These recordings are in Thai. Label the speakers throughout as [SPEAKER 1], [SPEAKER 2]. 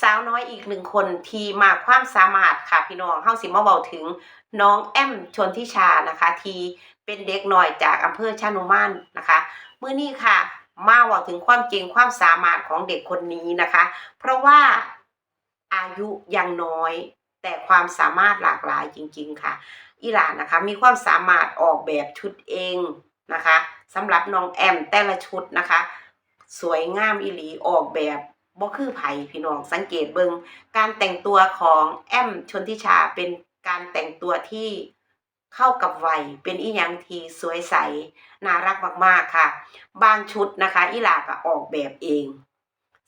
[SPEAKER 1] สาวน้อยอีกหนึ่งคนที่มากความสามารถค่ะพี่น้องเฮาสิมาเว้าถึงน้องแอมชนทิชานะคะทีเป็นเด็กน้อยจากอำเภอชานุมานนะคะมื้อนี้ค่ะ มาเว้าถึงความเก่งความสามารถของเด็กคนนี้นะคะ เพราะว่าอายุยังน้อยแต่ความสามารถหลากหลายจริง ๆ ค่ะอีหลานนะคะมีความสามารถออกแบบชุดเองนะคะสำหรับน้องแอมแต่ละชุดนะคะ สวยงามอีหลีออกแบบ บ่คือไผพี่น้องสังเกตเบิงการแต่งตัวของแอมชนทิชาเป็นการแต่งตัวที่เข้ากับวัยเป็นอีหยังที่สวยใสน่ารักมากๆค่ะ บางชุดนะคะอีหลาก็ออกแบบเอง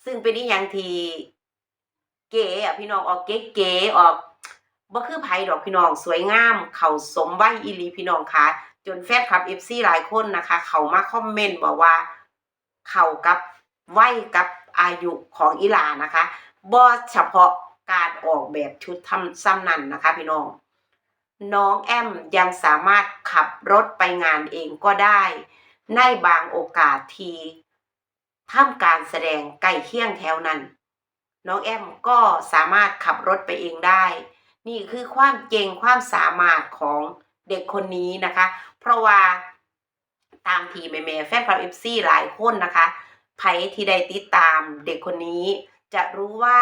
[SPEAKER 1] ซึ่งเป็นอีหยังที่เก๋อะพี่น้องออกเก๋ๆออกบ่คือไผดอกพี่น้องสวยงาม เขาสมวัยอีลีพี่น้องค่ะจนแฟนคลับ FC หลายคนนะคะ เขามาคอมเมนต์บอกว่า เข้ากับวัยกับ อายุของอีหลานะคะบ่เฉพาะการออกแบบชุดทำซ้ำนั่นนะคะพี่น้อง น้องแอมยังสามารถขับรถไปงานเองก็ได้ ในบางโอกาสที่ทำการแสดงใกล้เคียงแถวนั้น น้องแอมก็สามารถขับรถไปเองได้ นี่คือความเก่งความสามารถของเด็กคนนี้นะคะ เพราะว่าตามทีแม่แม่แฟนคลับเอฟซีหลายคนนะคะ ไผที่ได้ติดตามเด็กคนนี้ จะรู้ว่า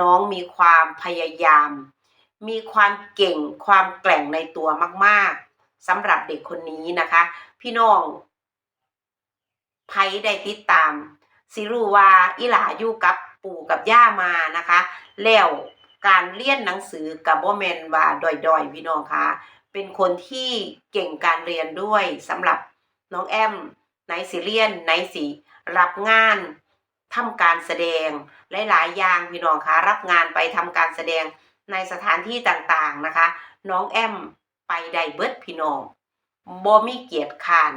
[SPEAKER 1] น้องมีความพยายาม มีความเก่งความแกร่งในตัวมาก ๆสำหรับเด็กคนนี้นะคะ พี่น้องไผได้ติดตามสิรู้ว่าอีหลาอยู่กับปู่กับย่ามานะคะ แล้วการเรียนหนังสือกับบ่แมนว่าดอยๆพี่น้องคะเป็นคนที่เก่งการเรียนด้วยสำหรับน้องแอมไหนสิเรียนไหนสิ รับงานทำการแสดงหลายๆอย่างพี่น้องคะรับงานไปทำการแสดงในสถานที่ต่างๆนะคะ น้องแอมไปได้เบิดพี่น้องบ่มีเกียรติคร้าน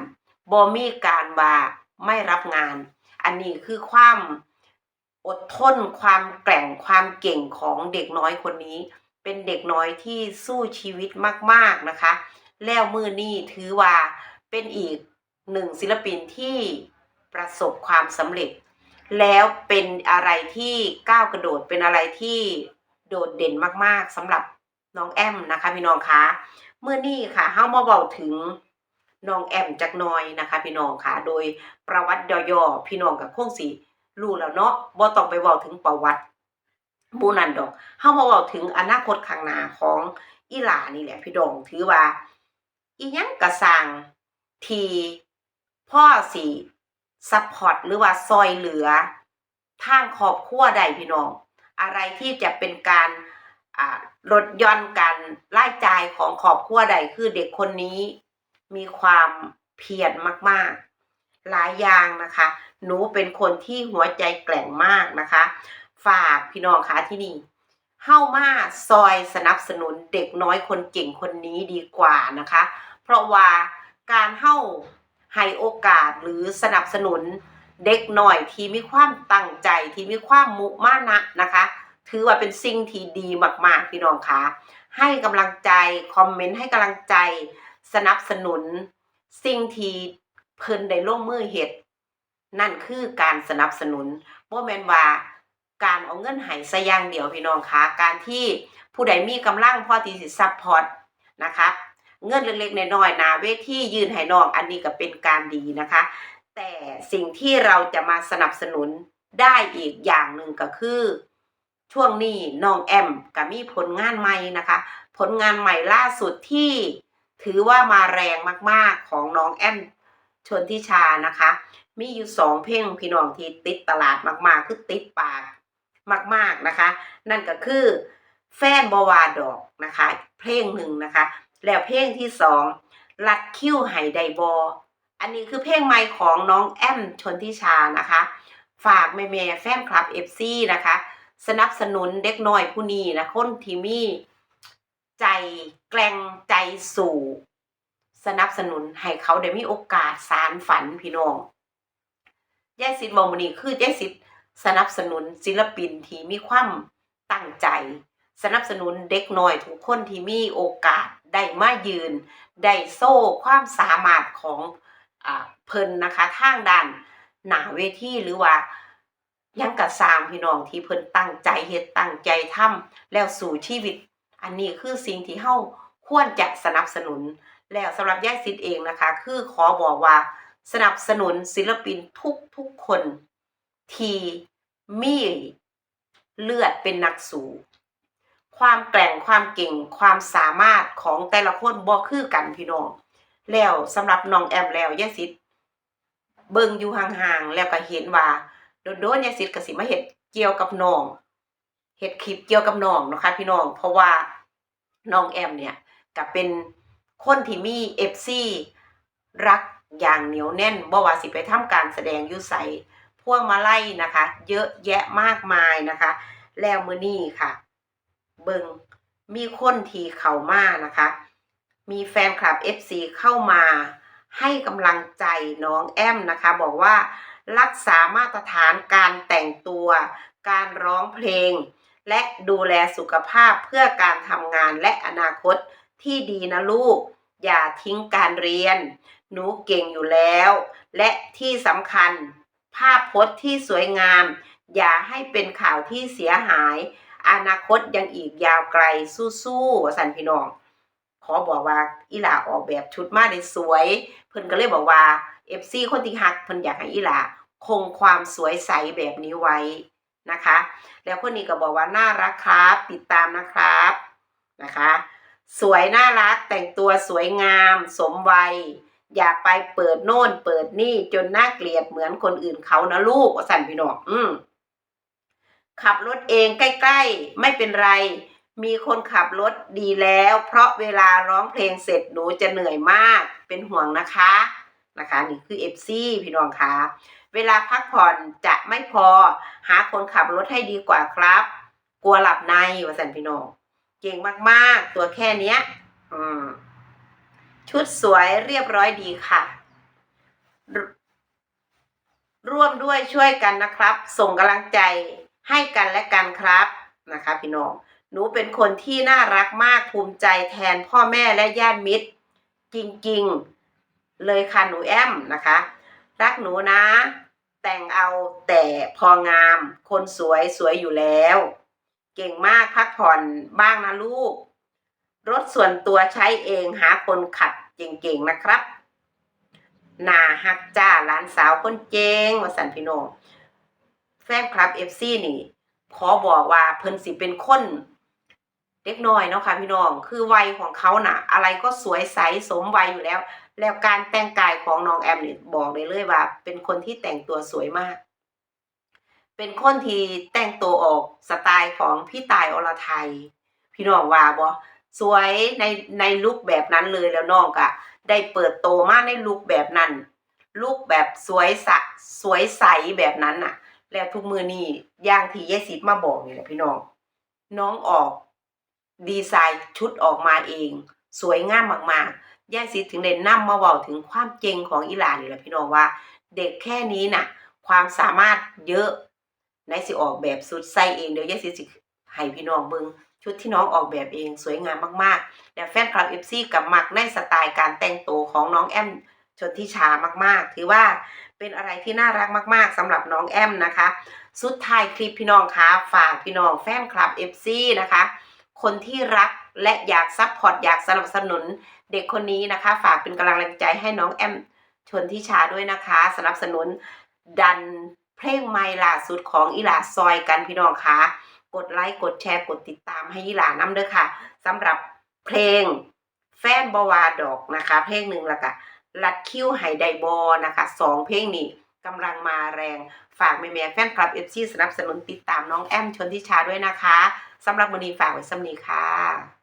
[SPEAKER 1] บ่มีการว่าไม่รับงาน อันนี้คือความอดทนความแกร่งความเก่งของเด็กน้อยคนนี้ เป็นเด็กน้อยที่สู้ชีวิตมากๆนะคะ แล้วมือนี้ถือว่าเป็นอีกหนึ่งศิลปินที่ ประสบความสำเร็จ แล้วเป็นอะไรที่ก้าวกระโดดเป็นอะไรที่โดดเด่นมากๆสำหรับน้องแอมนะคะพี่น้องคะเมื่อนี้ค่ะเฮามาเบาถึงน้องแอมจักน่อยนะคะ พี่น้องค่ะ โดยประวัติย่อๆพี่น้องกับคงสิรู้แล้วเนาะบ่ต้องไปเว้าถึงประวัติหมู่นั้นดอกเฮามาเว้าถึงอนาคตข้างหน้าของอีหลานี่แหละพี่น้องถือว่า อียังกระสังทีพ่อสิ ซัพพอร์ตหรือว่าซอยเหลือทางครอบครัวใดพี่น้อง อะไรที่จะเป็นการลดย่อนการรายจ่ายของครอบครัวใดคือเด็กคนนี้มีความเพียรมากๆ หลายอย่างนะคะ หนูเป็นคนที่หัวใจแกร่งมากนะคะ ฝากพี่น้องคะที่นี่เข้ามาซอยสนับสนุนเด็กน้อยคนเก่งคนนี้ดีกว่านะคะ เพราะว่าการเข้า ให้โอกาสหรือสนับสนุนเด็กหน่อยที่มีความตั้งใจที่มีความมุมานะนะคะ ถือว่าเป็นสิ่งที่ดีมากๆพี่น้องคะให้กำลังใจคอมเมนต์ให้กำลังใจ สนับสนุน สิ่งที่เพิ่นได้ลงมือเฮ็ดนั่นคือการสนับสนุนบ่แมนว่าการเอาเงินห้ซะอย่างเดียวพี่น้องคะการที่ผู้ใดมีกำลังพอที่สิซัพพอร์ตนะคะ เงินเล็กๆน้อยๆนาเวทียืนให้น้องอันนี้ก็เป็นการดีนะคะ แต่สิ่งที่เราจะมาสนับสนุนได้อีกอย่างหนึ่งก็คือ ช่วงนี้น้องแอมก็มีผลงานใหม่นะคะ ผลงานใหม่ล่าสุดที่ถือว่ามาแรงมากๆของน้องแอมชนทิชานะคะ มีอยู่สองเพลงพี่น้องที่ติดตลาดมากๆ คือติดปากมาก ๆนะคะ นั่นก็คือแฟนบวาดอกนะคะ เพลงหนึ่งนะคะ แล้วเพลงที่สองลัดคิ้วไห้ไดบอ อันนี้คือเพลงใหม่ของน้องแอมชนทิชานะคะ ฝากแม่แม่แฟนคลับเอฟซีนะคะ สนับสนุนเด็กน้อยผู้นี้นะคนที่มีใจแกร่งใจสู่ สนับสนุนให้เขาได้มีโอกาสสารฝันพี่น้องยายสิทธิ์บอกมานี่คือยายสิทธิ์สนับสนุนศิลปินที่มีความตั้งใจ สนับสนุนเด็กน้อยทุกคนที่มีโอกาส ได้มายืน ได้โซ่ความสามารถของอเพิ่นนะคะทางด้านหนาเวทีหรือว่ายังกระสร้างพี่น้องที่เพิ่นตั้งใจเฮ็ดตั้งใจทำแล้วสู่ชีวิต อันนี้คือสิ่งที่เฮาควรจะสนับสนุน แล้วสำหรับยายสิทธิ์เองนะคะ คือขอบอกว่าสนับสนุนศิลปินทุกทุกคน ที่มีเลือดเป็นนักสู้ ความแกร่งความเก่งความสามารถของแต่ละคนบ่คือกันพี่น้อง แล้วสำหรับน้องแอมแล้วยายสิทธิ์เบิ่งอยู่ห่างๆแล้วก็เห็นว่าโดนๆยายสิทธิ์ก็สิมาเฮ็ดเกี่ยวกับน้องเฮ็ดคลิปเกี่ยวกับน้องนะคะพี่น้อง เพราะว่าน้องแอมเนี่ยก็เป็นคนที่มี FC รักอย่างเหนียวแน่นบ่ว่าสิไปทำการแสดงอยู่ไสพวงมาไลัยนะคะ เยอะแยะมากมายนะคะ แล้วมือนี้ค่ะ เบิงมีคนที่เข้ามานะคะ มีแฟนคลับ FC เข้ามาให้กำลังใจน้องแอมนะคะ บอกว่ารักษามาตรฐานการแต่งตัว การร้องเพลง และดูแลสุขภาพเพื่อการทำงานและอนาคตที่ดีนะลูก อย่าทิ้งการเรียน หนูเก่งอยู่แล้ว และที่สำคัญ ภาพพจน์ที่สวยงาม อย่าให้เป็นข่าวที่เสียหาย อนาคตยังอีกยาวไกลสู้ๆว่าสันพี่น้อง ขอบอกว่าอีหลาออกแบบชุดมาได้สวย เพิ่นก็เลยบอกว่า FC คนที่ฮักเพิ่นอยากให้อีหลาคงความสวยใสแบบนี้ไว้นะคะ แล้วคนนี้ก็บอกว่าน่ารักครับติดตามนะครับนะคะ สวยน่ารักแต่งตัวสวยงาม สมวัย อย่าไปเปิดโน่นเปิดนี่จนน่าเกลียดเหมือนคนอื่นเขานะลูกสั่นพี่น้องอืม ขับรถเองใกล้ๆ ไม่เป็นไร มีคนขับรถดีแล้ว เพราะเวลาร้องเพลงเสร็จหนูจะเหนื่อยมากเป็นห่วงนะคะนะคะนี่คือเอฟซีพี่น้องคะเวลาพักผ่อนจะไม่พอหาคนขับรถให้ดีกว่าครับ กลัวหลับในวสันพี่น้องเก่งมากๆ ตัวแค่เนี้ยชุดสวยเรียบร้อยดีค่ะ ร่วมด้วยช่วยกันนะครับ ส่งกำลังใจ ให้กันและกันครับนะคะพี่น้องหนูเป็นคนที่น่ารักมากภูมิใจแทนพ่อแม่และญาติมิตร จริงๆ เลยค่ะหนูแอมนะคะ รักหนูนะ แต่งเอาแต่พองาม คนสวยสวยอยู่แล้ว เก่งมากพักผ่อนบ้างนะลูก รถส่วนตัวใช้เองหาคนขับเก่งๆนะครับหนาฮักจ้าหลานสาวคนเจงวสันพี่น้อง แฟนคลับเอฟซีนี่ ขอบอกว่าเพิ่นสิเป็นคนเด็กน้อยเนาะค่ะพี่น้อง คือวัยของเขาน่ะ อะไรก็สวยใสสมวัยอยู่แล้ว แล้วการแต่งกายของน้องแอมนี่บอกเลยเลยว่า เป็นคนที่แต่งตัวสวยมาก เป็นคนที่แต่งตัวออกสไตล์ของพี่ตายอรไทย พี่น้องว่าบ่สวยในในลุคแบบนั้นเลยแล้วน้องก็ได้เปิดโตมาในลุคแบบนั้นลุคแบบสวยสะสวยใสแบบนั้นน่ะ แล้วทุกมือนี่อย่างที่ยายสิทธิ์มาบอกนี่แหละพี่น้อง น้องออก ดีไซน์ชุดออกมาเอง สวยงามมากๆยายสิทธิ์ถึงได้นำมาเว้าถึงความเจงของอีหลานนี่แหละพี่น้องว่า เด็กแค่นี้น่ะ ความสามารถเยอะในสิออกแบบสุดใส่เองเดี๋ยวยายสิทธิ์สิให้พี่น้องเบิงชุดที่น้องออกแบบเองสวยงามมากๆ และแฟนคลับ FC กับมักในสไตล์การแต่งตัวของน้องแอม ชนทิชามากๆ ถือว่าเป็นอะไรที่น่ารักมาก ๆสำหรับน้องแอมนะคะ สุดท้ายคลิปพี่น้องคะฝากพี่น้องแฟนคลับ FC นะคะ คนที่รักและอยากซัพพอร์ตอยากสนับสนุนเด็กคนนี้นะคะ ฝากเป็นกำลังใจให้น้องแอมชนทิชาด้วยนะคะ สนับสนุนดันเพลงใหม่ล่าสุดของอีหลาซอยกันพี่น้องคะกดไลค์กดแชร์กดติดตามให้อีหลาน้ำเด้อค่ะสำหรับเพลงแฟนบวาดอกนะคะ เพลงหนึ่งละก็ ลัดคิ้วไฮไดบอนะคะสองเพลงนี้กำลังมาแรงฝากแม่แม่แฟนคลับเอฟซีสนับสนุนติดตามน้องแอมชนทิชาด้วยนะคะสำหรับวันนี้ฝากไว้สำนีค่ะ